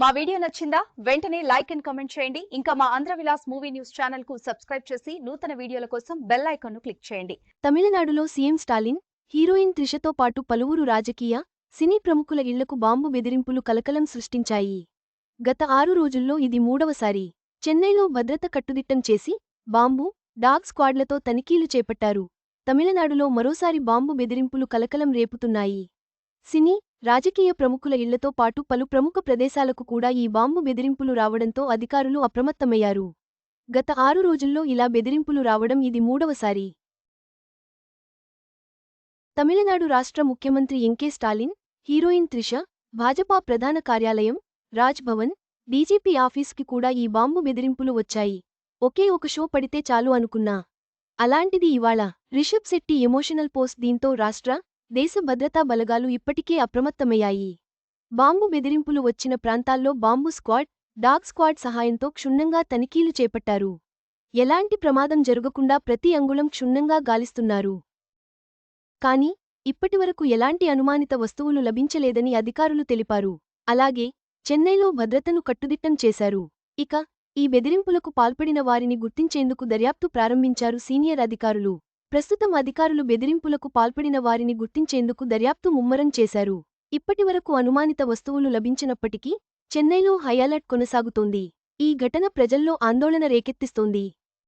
మా వీడియో నచ్చిందా? వెంటనే లైక్ అండ్ కమెంట్ చేయండి. ఇంకా మా ఆంధ్ర విలాస్ మూవీ న్యూస్ ఛానల్కు సబ్స్క్రైబ్ చేసి నూతన వీడియోల కోసం బెల్ ఐకాన్ను క్లిక్ చేయండి. తమిళనాడులో సీఎం స్టాలిన్ హీరోయిన్ త్రిషతో పాటు పలువురు రాజకీయ సినీ ప్రముఖుల ఇళ్ళకు బాంబు బెదిరింపులు కలకలం సృష్టించాయి. గత ఆరు రోజుల్లో ఇది మూడవసారి చెన్నైలో భద్రత కట్టుదిట్టం చేసి బాంబు డాగ్ స్క్వాడ్లతో తనిఖీలు చేపట్టారు. తమిళనాడులో మరోసారి బాంబు బెదిరింపులు కలకలం రేపుతున్నాయి. సినీ రాజకీయ ప్రముఖుల ఇళ్ళతో పాటు పలు ప్రముఖ ప్రదేశాలకు కూడా ఈ బాంబు బెదిరింపులు రావడంతో అధికారులు అప్రమత్తమయ్యారు. గత ఆరు రోజుల్లో ఇలా బెదిరింపులు రావడం ఇది మూడవసారి తమిళనాడు రాష్ట్ర ముఖ్యమంత్రి ఎంకే స్టాలిన్ హీరోయిన్ త్రిష భాజపా ప్రధాన కార్యాలయం రాజ్ భవన్ డీజీపీ ఆఫీస్కి కూడా ఈ బాంబు బెదిరింపులు వచ్చాయి. ఒకే ఒక షో పడితే చాలు అనుకున్నా. అలాంటిది ఇవాళ. రిషబ్ శెట్టి ఎమోషనల్ పోస్ట్ దీంతో రాష్ట్ర దేశ భద్రతా బలగాలు ఇప్పటికే అప్రమత్తమయ్యాయి. బాంబు బెదిరింపులు వచ్చిన ప్రాంతాల్లో బాంబు స్క్వాడ్ డాగ్ స్క్వాడ్ సహాయంతో క్షుణ్ణంగా తనిఖీలు చేపట్టారు. ఎలాంటి ప్రమాదం జరగకుండా ప్రతి అంగుళం క్షుణ్ణంగా గాలిస్తున్నారు. కాని ఇప్పటివరకు ఎలాంటి అనుమానిత వస్తువులు లభించలేదని అధికారులు తెలిపారు. అలాగే చెన్నైలో భద్రతను కట్టుదిట్టం చేశారు. ఇక ఈ బెదిరింపులకు పాల్పడిన వారిని గుర్తించేందుకు దర్యాప్తు ప్రారంభించారు సీనియర్ అధికారులు. ప్రస్తుతం అధికారులు బెదిరింపులకు పాల్పడిన వారిని గుర్తించేందుకు దర్యాప్తు ముమ్మరం చేశారు. ఇప్పటివరకు అనుమానిత వస్తువులు లభించినప్పటికీ చెన్నైలో హైఅలర్ట్ కొనసాగుతోంది. ఈ ఘటన ప్రజల్లో ఆందోళన రేకెత్తిస్తోంది.